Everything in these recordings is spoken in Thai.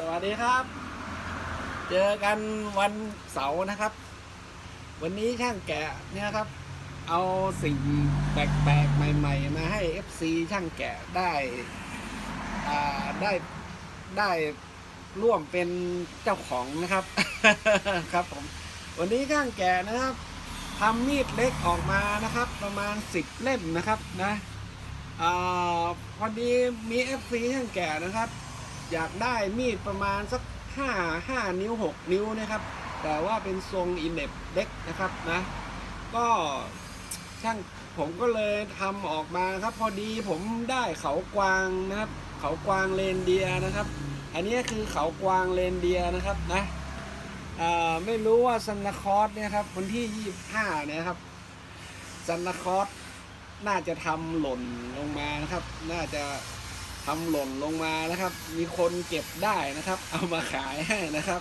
สวัสดีครับ เจอกันวันเสาร์นะครับ วันนี้ช่างแกะเนี่ยครับ เอาสิ่งแปลกๆใหม่ ๆ มาให้ FC ช่างแกะได้อ่าได้ได้ร่วมเป็นเจ้าของนะครับ ครับผม วันนี้ช่างแกะนะครับทำมีดเล็กออกมานะครับ ประมาณ10เล่มนะครับนะอ่าพอดีมี FC ช่างแกะนะครับ อยากได้มีดประมาณสักห้าห้านิ้วหกนิ้วนะครับ แต่ว่าเป็นทรงอินเน็บเล็กนะครับนะก็ช่างผมก็เลยทำออกมาครับ พอดีผมได้เขากวางนะครับ เขากวางเลนเดียนะครับ อันนี้คือเขากวางเลนเดียนะครับนะไม่รู้ว่าซันนาคอสเนี่ยครับวันที่ยี่ห้าเนี่ยครับซันนาคอสน่าจะทำหล่นลงมานะครับ น่าจะ ทำหล่นลงมานะครับ มีคนเก็บได้นะครับ เอามาขายให้นะครับ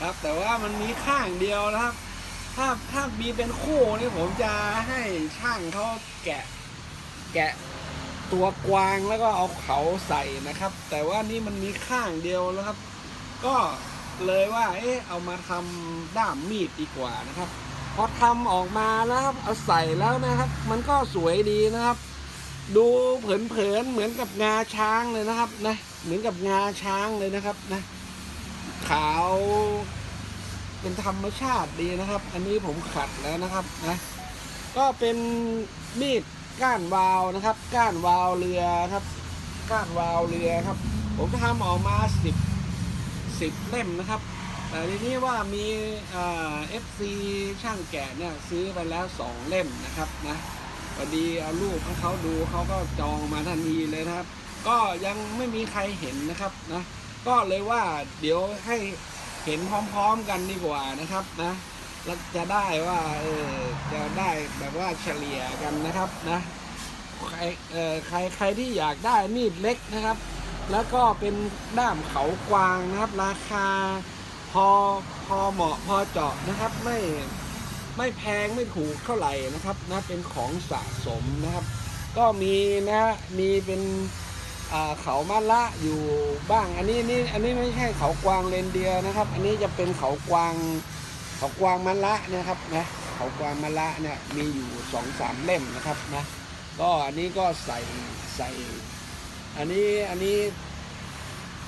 ครับ แต่ว่ามันมีข้างเดียวนะครับ ถ้าถ้ามีเป็นคู่นี่ผมจะให้ช่างเขาแกะแกะตัวกวางแล้วก็เอาเขาใส่นะครับ แต่ว่านี่มันมีข้างเดียวแล้วครับ ก็เลยว่าเอ๊ะเอามาทำด้ามมีดดีกว่านะครับ พอทำออกมาแล้วครับเอาใส่แล้วนะครับ มันก็สวยดีนะครับ ดูเผินๆเหมือนกับงาช้างเลยนะครับนะเหมือนกับงาช้างเลยนะครับนะขาวเป็นธรรมชาติดีนะครับ อันนี้ผมขัดแล้วนะครับนะก็เป็นมีดก้านวาวนะครับ ก้านวาวเรือครับ ก้านวาวเรือครับ ผมทำออกมาสิบสิบเล่มนะครับแต่ทีนี้ว่ามีเอฟซีช่างแกะเนี่ยซื้อไปแล้วสองเล่มนะครับนะ พอดีเอารูปให้เขาดูเขาก็จองมาทันทีเลยนะครับ ก็ยังไม่มีใครเห็นนะครับนะก็เลยว่าเดี๋ยวให้เห็นพร้อมๆกันดีกว่านะครับนะแล้วจะได้ว่าเออจะได้แบบว่าเฉลี่ยกันนะครับนะใครเออใครใครที่อยากได้มีดเล็กนะครับ แล้วก็เป็นด้ามเขากวางนะครับ ราคาพอพอเหมาะพอเจาะนะครับไม่ ไม่แพงไม่ถูกเท่าไหร่นะครับนะเป็นของสะสมนะครับ ก็มีนะมีเป็นอ่าเขามาละอยู่บ้าง อันนี้นี่อันนี้ไม่ใช่เขากวางเรนเดียนะครับ อันนี้จะเป็นเขากวางเขากวางมาละนะครับนะเขากวางมาละเนี่ยมีอยู่สองสามเล่มนะครับนะก็อันนี้ก็ใส่ใส่ อันนี้อันนี้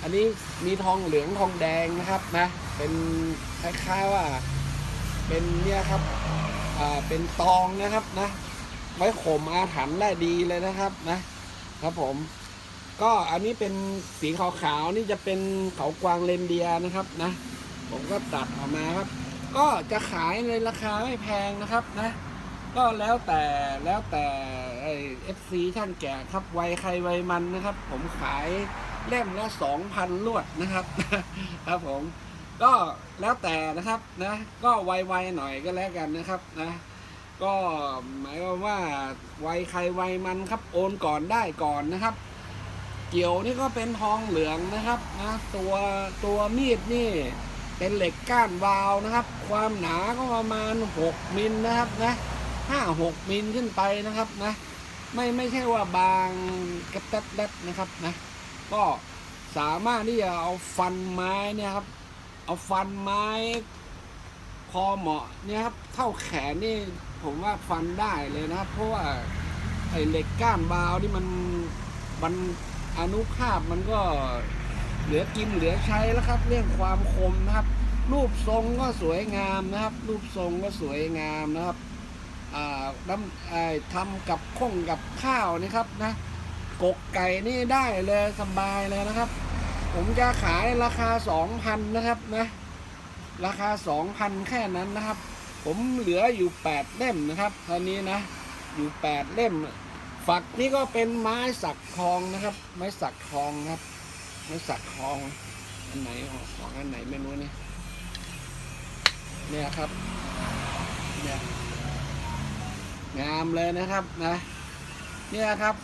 อันนี้มีทองเหลืองทองแดงนะครับนะเป็นคล้ายๆว่า เป็นเนี่ยครับอ่าเป็นตองนะครับนะ ไว้ข่มอาถรรพ์ได้ดีเลยนะครับนะครับผม ก็อันนี้เป็นสีขาวๆนี่จะเป็นเขากวางเรนเดียนะครับนะ ผมก็ตัดออกมาครับ ก็จะขายในราคาไม่แพงนะครับนะ ก็แล้วแต่แล้วแต่ไอเอฟซีท่านแก่ครับวัยใครวัยมันนะครับ ผมขายเล่มละสองพันลวดนะครับ ครับผม ก็แล้วแต่นะครับนะก็ไวๆหน่อยก็แล้วกันนะครับนะก็หมายความว่าไวใครไวมันครับ โอนก่อนได้ก่อนนะครับ เกี่ยวนี่ก็เป็นทองเหลืองนะครับนะตัวตัวมีดนี่เป็นเหล็กก้านวาวนะครับ ความหนาก็ประมาณ 6มิลนะครับนะห้าหกมิลขึ้นไปนะครับนะไม่ไม่ใช่ว่าบางกระแตดแดดนะครับนะก็สามารถที่จะเอาฟันไม้เนี่ยครับ เอาฟันไม้พอเหมาะเนี่ยครับเท่าแขนนี่ผมว่าฟันได้เลยนะครับ เพราะว่าไอ้เหล็กก้านบาวนี่มันมันอนุภาพมันก็เหลือกินเหลือใช้แล้วครับ เรื่องความคมนะครับ รูปทรงก็สวยงามนะครับ รูปทรงก็สวยงามนะครับอ่าน้ำทำกับข้องกับข้าวนะครับนะกกไก่นี่ได้เลยสบายเลยนะครับ ผมจะขายราคาสองพันนะครับนะราคาสองพันแค่นั้นนะครับ ผมเหลืออยู่แปดเล่มนะครับตอนนี้นะ อยู่แปดเล่ม ฝักนี่ก็เป็นไม้สักทองนะครับ ไม้สักทองครับ ไม้สักทองอันไหนของอันไหนไม่รู้เนี่ยเนี่ยครับเนี่ยงามเลยนะครับนะ เนี่ยครับ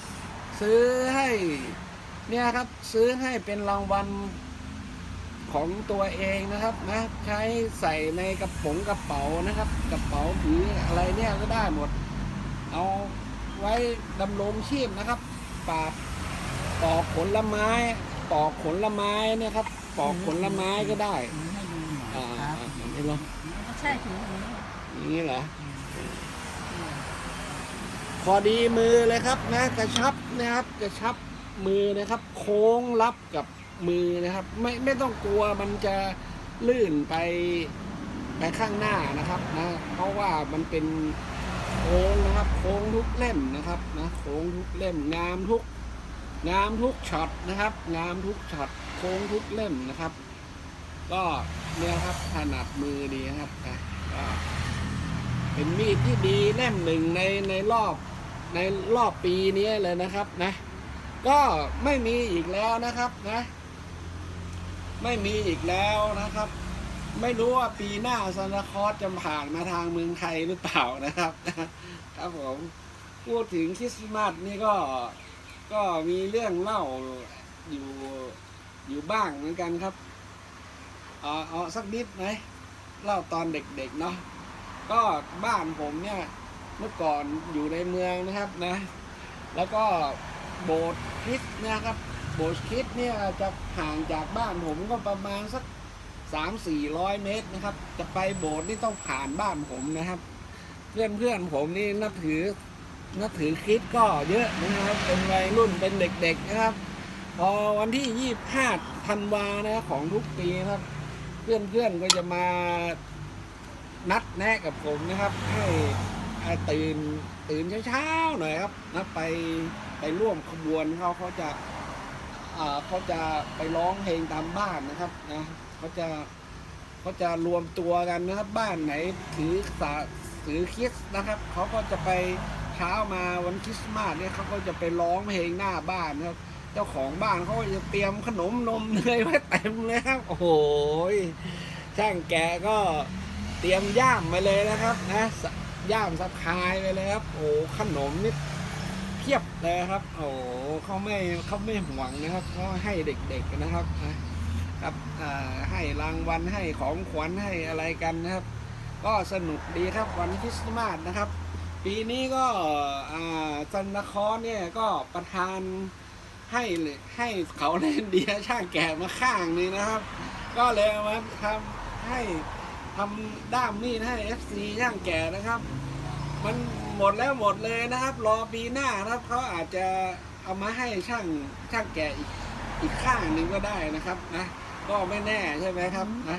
ซื้อให้ เนี่ยครับซื้อให้เป็นรางวัลของตัวเองนะครับนะใช้ใส่ในกระป๋องกระเป๋านะครับ กระเป๋าถืออะไรเนี่ยก็ได้หมด เอาไว้ดำรงชีพนะครับปาดปอกผลไม้ปอกผลไม้นะครับปอกผลไม้ก็ได้อ่าเห็นไหมก็ใช่ถุงองนี้อย่างนี้เหรอพอดีมือเลยครับนะกระชับนะครับกระชับ มือนะครับ โค้งรับกับมือนะครับ ไม่ไม่ต้องกลัวมันจะลื่นไปไปข้างหน้านะครับนะเพราะว่ามันเป็นโค้งนะครับ โค้งทุกเล่มนะครับนะโค้งทุกเล่มงามทุกงามทุกช็อตนะครับ งามทุกช็อตโค้งทุกเล่มนะครับ ก็เนี่ยครับถนัดมือดีนะครับนะก็เป็นมีดที่ดีเล่มหนึ่งในในรอบในรอบปีนี้เลยนะครับนะ ก็ไม่มีอีกแล้วนะครับนะ ไม่มีอีกแล้วนะครับ ไม่รู้ว่าปีหน้าซานตาคอสจะผ่านมาทางเมืองไทยหรือเปล่านะครับ ครับผมพูดถึงคริสต์มาสนี่ก็ก็มีเรื่องเล่าอยู่อยู่บ้างเหมือนกันครับเอาเอาสักนิดไหมเล่าตอนเด็กๆเนาะก็บ้านผมเนี่ยเมื่อก่อนอยู่ในเมืองนะครับนะ แล้วก็ โบสถ์คริสต์นะครับ โบสถ์คริสต์เนี่ยจะห่างจากบ้านผมก็ประมาณสักสามสี่ร้อยเมตรนะครับ จะไปโบสถ์นี่ต้องผ่านบ้านผมนะครับ เพื่อนเพื่อนผมนี่นับถือนับถือคริสต์ก็เยอะนะครับ เป็นวัยรุ่นเป็นเด็กๆนะครับ พอวันที่ยี่ห้าธันวานะของทุกปีนะครับ เพื่อนๆก็จะมานัดแนะกับผมนะครับ ให้ตื่นตื่นเช้าๆหน่อยครับนะไป ไปร่วมขบวนเขาเขาจะเขาจะไปร้องเพลงตามบ้านนะครับนะเขาจะเขาจะรวมตัวกันนะครับบ้านไหนถือสาถือคริสนะครับเขาก็จะไปเช้ามาวันคริสต์มาสเนี่ยเขาก็จะไปร้องเพลงหน้าบ้านครับ เจ้าของบ้านเขาก็จะเตรียมขนมนมเนยไว้เต็มเลยครับโอ้โหช่างแกก็เตรียมย่ามมาเลยนะครับนะย่ามสะพายไปเลยครับโอ้ขนมนี่ เพียบเลยครับ โอ้เขาไม่เขาไม่หวงนะครับเขาให้เด็กๆนะครับครับให้รางวัลให้ของขวัญให้อะไรกันนะครับ ก็สนุกดีครับวันคริสต์มาสนะครับ ปีนี้ก็อ่าซันตาคอเนี่ยก็ประทานให้ให้เขาเล่นเดียช่างแก่มาข้างนึงนะครับ ก็เลยมาทำให้ทำด้ามมีดให้ FC ช่างแก่นะครับ มัน หมดแล้วหมดเลยนะครับ รอปีหน้านะครับเขาอาจจะเอามาให้ช่างช่างแก่อีกอีกข้างหนึ่งก็ได้นะครับนะก็ไม่แน่ใช่ไหมครับนะ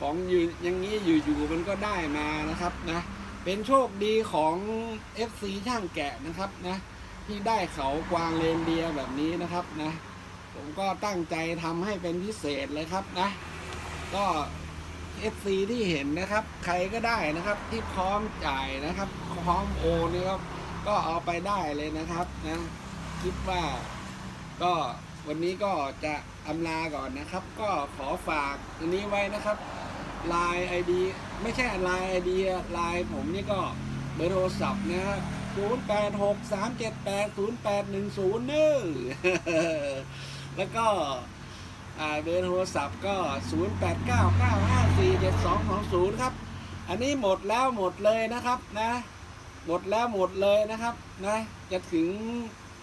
ของอยู่อย่างนี้อยู่ๆมันก็ได้มานะครับนะเป็นโชคดีของ FC ช่างแกะนะครับนะที่ได้เขากวางเลนเดียแบบนี้นะครับนะผมก็ตั้งใจทำให้เป็นพิเศษเลยครับนะก็ FC ที่เห็นนะครับ ใครก็ได้นะครับที่พร้อมจ่ายนะครับ พร้อมโอนนะครับก็เอาไปได้เลยนะครับนะคิดว่าก็วันนี้ก็จะอำลาก่อนนะครับ ก็ขอฝากอันนี้ไว้นะครับไลน์ไอดีไม่ใช่ไลน์ไอเดีไลน์ผมนี่ก็เบอร์โทรศัพท์นะฮะศูนย์แปดหกสามเจ็ดแปดศูนย์แปดหนึ่งศูนย์เน้อแล้วก็ เบอร์โทรศัพท์ก็ 0899547220 ครับ อันนี้หมดแล้วหมดเลยนะครับนะ หมดแล้วหมดเลยนะครับนะจะถึง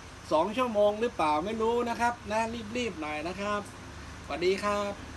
2 ชั่วโมงหรือเปล่าไม่รู้นะครับนะรีบๆหน่อยนะครับสวัสดีครับ